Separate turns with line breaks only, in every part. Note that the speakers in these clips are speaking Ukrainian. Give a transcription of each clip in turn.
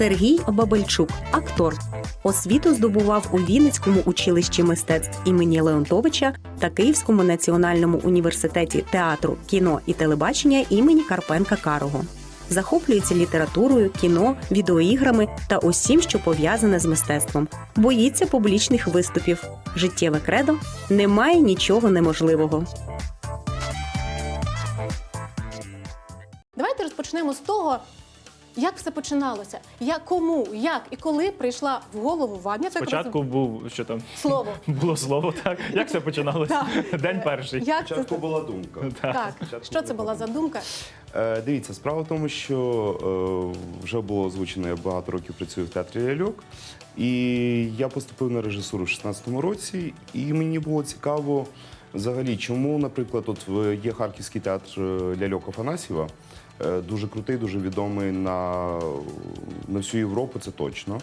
Сергій Бабельчук, актор. Освіту здобував у Вінницькому училищі мистецтв імені Леонтовича та Київському національному університеті театру, кіно і телебачення імені Карпенка Карого. Захоплюється літературою, кіно, відеоіграми та усім, що пов'язане з мистецтвом. Боїться публічних виступів. Життєве кредо немає нічого неможливого.
Давайте розпочнемо з того, як все починалося. Як кому, як і коли прийшла в голову вам. Я так
Спочатку був що там
слово.
було слово, так як все починалося? День перший.
Як це
Спочатку була думка.
так?
Спочатку
Що це була за думка?
Е, дивіться, справа в тому, що е, вже було озвучено, я багато років працюю в театрі ляльок. І я поступив на режисуру в 16-му році, і мені було цікаво взагалі, чому, наприклад, от в- є Харківський театр е, ляльок Афанасьєва, дуже крутий, дуже відомий на, на всю Європу, це точно.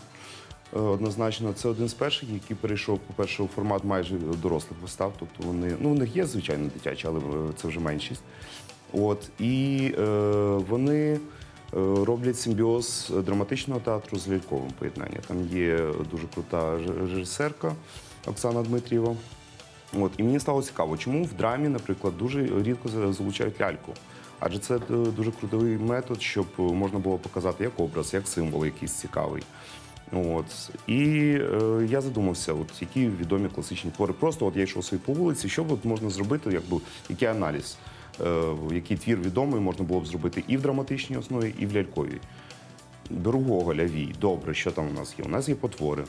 Е, Однозначно, це один з перших, який перейшов, по-перше, у формат майже дорослих вистав. Тобто вони, ну, у них є, звичайно, дитячі, але е, це вже меншість. От, і е, вони е, роблять симбіоз драматичного театру з ляльковим поєднанням. Там є дуже крута режисерка Оксана Дмитрієва. От, і мені стало цікаво, чому в драмі, наприклад, дуже рідко залучають ляльку. Адже це е, дуже крутий метод, щоб е, можна було показати як образ, як символ якийсь цікавий. От. І е, я задумався, от, які відомі класичні твори. Просто от я йшов собі по вулиці, що от можна зробити, якби, який аналіз, е, який твір відомий можна було б зробити і в драматичній основі, і в ляльковій. Беру Гоголя, Вій. Добре, що там у нас є? У нас є потвори.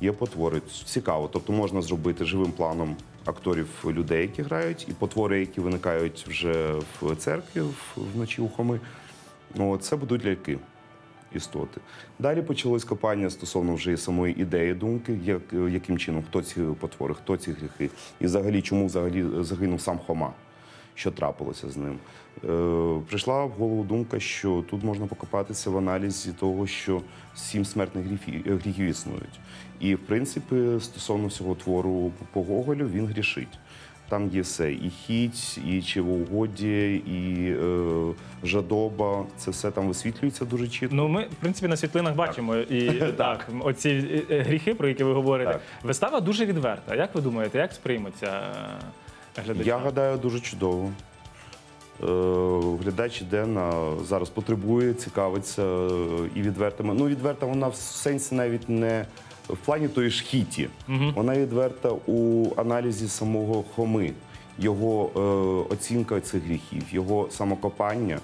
Є потвори. Цікаво. Тобто можна зробити живим планом акторів людей, які грають, і потвори, які виникають вже в церкві вночі у Хоми. О, це будуть ляльки. Істоти. Далі почалось копання стосовно вже самої ідеї думки, як, яким чином, хто ці потвори, хто ці гріхи, і взагалі чому взагалі загинув сам Хома, що трапилося з ним. Е, прийшла в голову думка, що тут можна покопатися в аналізі того, що сім смертних гріхів, гріхів існують. І, в принципі, стосовно всього твору по Гоголю, він грішить. Там є все: і хіть, і чивоугоддя, і е, жадоба. Це все там висвітлюється дуже чітко.
Ну, ми, в принципі, на світлинах бачимо і так, оці е, е, гріхи, про які ви говорите.
Так.
Вистава дуже відверта. Як ви думаєте, як сприйметься е, глядачам?
Я гадаю, дуже чудово. Е, глядач іде на зараз потребує, цікавиться е, і відвертими. Ну, відверта вона в сенсі навіть не в плані тої ж хіті. Вона відверта у аналізі самого Хоми, його е, оцінка цих гріхів, його самокопання,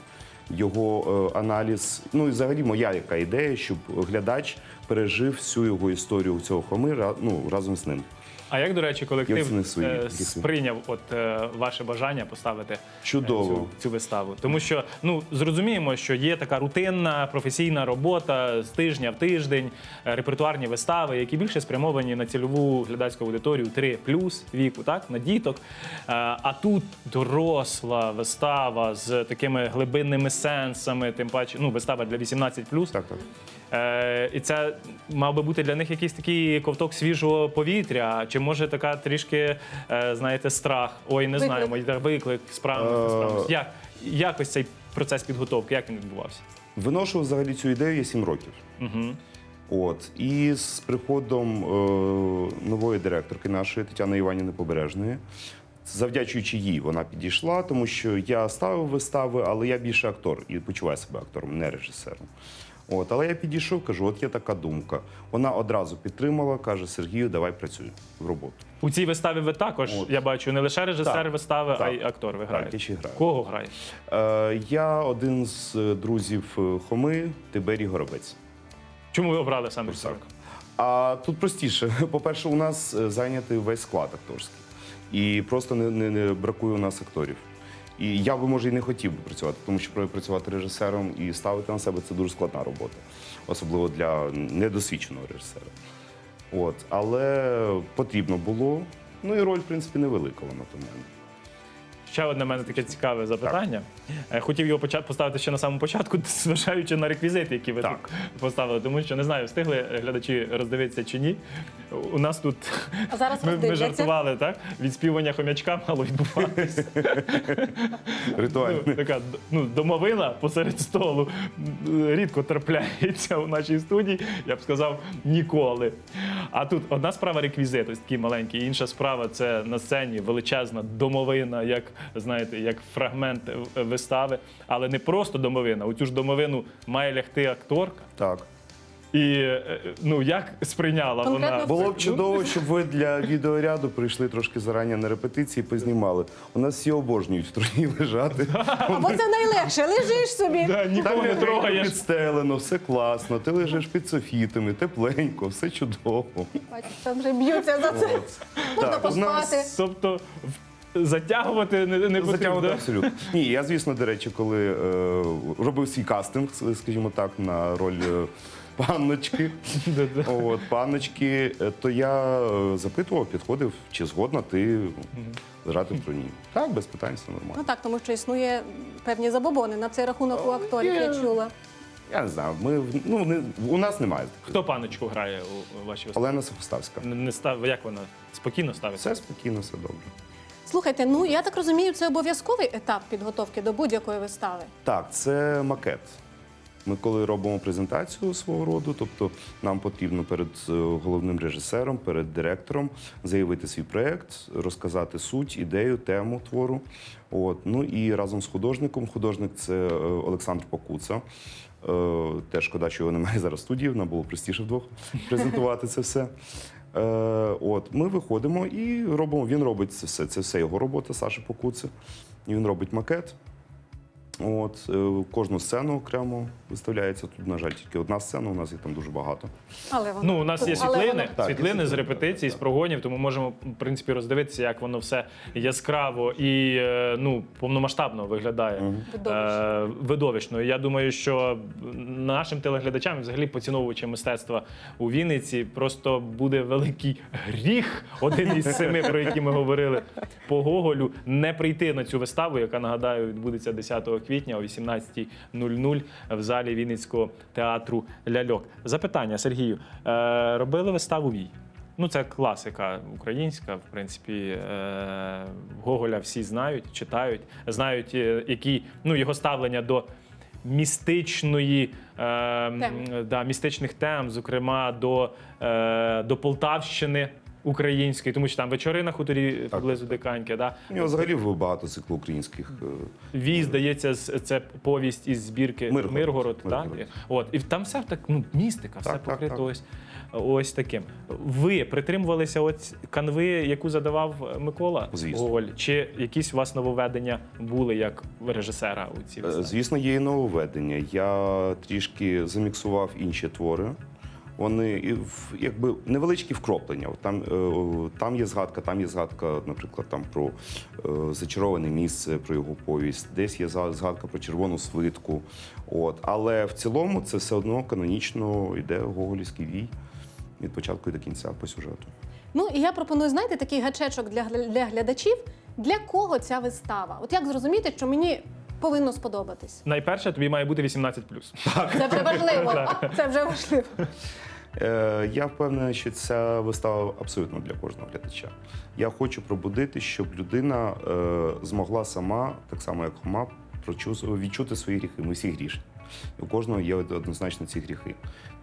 його е, аналіз. Ну і взагалі моя яка ідея, щоб глядач пережив всю його історію цього Хоми ра- ну, разом з ним.
А як, до речі, колектив
свої
е, сприйняв от е, ваше бажання поставити е,
Чудово.
цю, цю виставу? Тому що ну зрозуміємо, що є така рутинна професійна робота з тижня в тиждень, е, репертуарні вистави, які більше спрямовані на цільову глядацьку аудиторію 3 плюс віку, так на діток. Е, А тут доросла вистава з такими глибинними сенсами, тим паче, ну вистава для 18 плюс.
Так, так.
Е, і це мав би бути для них якийсь такий ковток свіжого повітря, чи може така трішки, е, знаєте, страх. Ой, не
Виклик.
знаємо, йде виклик, справимось, не
Е.
справимось. Як, як ось цей процес підготовки, як він відбувався?
Виношу взагалі цю ідею я 7 років.
Угу.
От і з приходом е, нової директорки нашої Тетяни Іванівни Побережної, завдячуючи їй, вона підійшла, тому що я ставив вистави, але я більше актор і почуваю себе актором, не режисером. От, але я підійшов, кажу, от є така думка. Вона одразу підтримала, каже: Сергію, давай працюй в роботу.
У цій виставі ви також,
От.
я бачу, не лише режисер
Так,
вистави, а й актор ви
Так, я ще граю.
Кого грає?
Е, я один з е, друзів е, Хоми, Тиберій Горобець.
Чому ви обрали саме.
Курсак? А тут простіше. По-перше, у нас е, зайнятий весь склад акторський. І просто не, не, не бракує у нас акторів. І я би, може, і не хотів би працювати, тому що працювати режисером і ставити на себе це дуже складна робота, особливо для недосвідченого режисера. От, але потрібно було. Ну і роль, в принципі, невелика вона то мене.
Ще одне в мене таке цікаве запитання. Е, Хотів його поставити ще на самому початку, зважаючи на реквізити, які ви
Так.
тут поставили. Тому що не знаю, встигли глядачі роздивитися чи ні. У нас тут
А зараз
ми, ми жартували, так? Відспівання хомячка мало відбуватися.
Ритуально.
Ну, така ну, домовина посеред столу рідко трапляється у нашій студії, я б сказав, ніколи. А тут одна справа реквізит, ось такий маленький, інша справа це на сцені величезна домовина, як знаєте, як фрагмент е, вистави. Але не просто домовина. У цю ж домовину має лягти акторка.
Так.
І е, ну як сприйняла
Конкретно
вона
Було б чудово, щоб ви для відеоряду прийшли трошки зарані на репетиції, познімали. У нас всі обожнюють в труні лежати.
Або це найлегше, лежиш собі.
Да, нікого не трогаєш.
підстелено, все класно. Ти лежиш під софітами, тепленько, все чудово.
Бачиш, там вже б'ються за це. Можна поспати.
Тобто в- затягувати не, не потрібно.
Затягувати
да?
абсолютно. Ні, я, звісно, до речі, коли е, робив свій кастинг, скажімо так, на роль е, панночки, от, панночки, е, то я е, запитував, підходив, чи згодна ти лежати в труні. Так, без питань, все
Ну
нормально.
так, тому що існує певні забобони на цей рахунок у акторів, я чула.
Я не знаю, ми, в- ну, не, у нас немає. таких.
Хто паночку грає у вашій виставі?
Олена Сухоставська.
Не, не став, як вона спокійно ставиться?
Все спокійно, все добре.
Слухайте, ну я так розумію, це обов'язковий етап підготовки до будь-якої вистави.
Так, це макет. Ми коли робимо презентацію свого роду, тобто нам потрібно перед е, головним режисером, перед директором заявити свій проєкт, розказати суть, ідею, тему твору. От. Ну і разом з художником. Художник це е, Олександр Покуца. Е, Теж шкода, що його немає зараз студії, нам було простіше вдвох презентувати це все. Е, От, ми виходимо і робимо. Він робить це все. Це все його робота, Саша Покуци. І він робить макет. От, е, кожну сцену окремо виставляється. Тут, на жаль, тільки одна сцена, у нас їх там дуже багато.
Але воно
Ну, у нас є світлини,
воно-
Так,
світлини
є
з репетицій,
так,
з прогонів, тому можемо в принципі роздивитися, як воно все яскраво і е, ну повномасштабно виглядає е, видовищно. І я думаю, що нашим телеглядачам, взагалі поціновувачам мистецтва у Вінниці, просто буде великий гріх, один із семи, про які ми говорили по Гоголю, не прийти на цю виставу, яка нагадаю відбудеться 10 квітня о 18.00 в залі Вінницького театру Ляльок. Запитання Сергію. Е, робили виставу Вій? Ну, це класика українська, в принципі, е, Гоголя всі знають, читають, знають, е, які ну, його ставлення до містичної,
Тем.
да, містичних тем, зокрема до, до Полтавщини української, тому що там вечори на хуторі поблизу Диканьки. Да?
У нього взагалі багато циклу українських. е,
Вій, здається, з- це повість із збірки Миргород.
Миргород.
так?
Миргород.
От, і там все так, ну, містика, все
Так, так,
покрито
так.
ось, ось таким. Ви притримувалися от канви, яку задавав Микола
Звісно.
Гоголь? Чи якісь у вас нововведення були як режисера у цій
Е,
виставі?
Звісно, є і нововведення. Я трішки заміксував інші твори. Вони в- якби невеличкі вкроплення. Там, е, там є згадка, там є згадка, наприклад, там про е, зачароване місце, про його повість, десь є за- згадка про червону свитку. От. Але в цілому це все одно канонічно йде Гоголівський вій від початку і до кінця по сюжету.
Ну і я пропоную, знаєте, такий гачечок для, для глядачів. Для кого ця вистава? От як зрозуміти, що мені повинно сподобатись?
Найперше, тобі має бути 18+.
Це вже важливо. Це вже важливо.
Е, Я впевнений, що ця вистава абсолютно для кожного глядача. Я хочу пробудити, щоб людина е, змогла сама, так само як Хома, відчути свої гріхи. Ми всі грішні. У кожного є однозначно ці гріхи.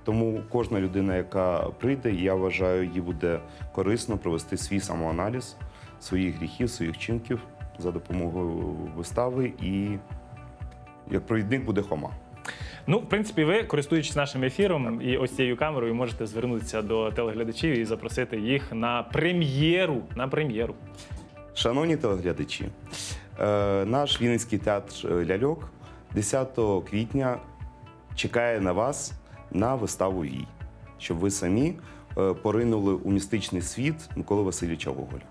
Тому кожна людина, яка прийде, я вважаю, їй буде корисно провести свій самоаналіз своїх гріхів, своїх чинків за допомогою вистави. І як провідник буде Хома.
Ну, в принципі, ви, користуючись нашим ефіром і ось цією камерою, можете звернутися до телеглядачів і запросити їх на прем'єру. На прем'єру.
Шановні телеглядачі, е, наш Вінницький театр е, ляльок 10 квітня чекає на вас на виставу Вій, щоб ви самі е, поринули у містичний світ Миколи Васильовича Гоголя.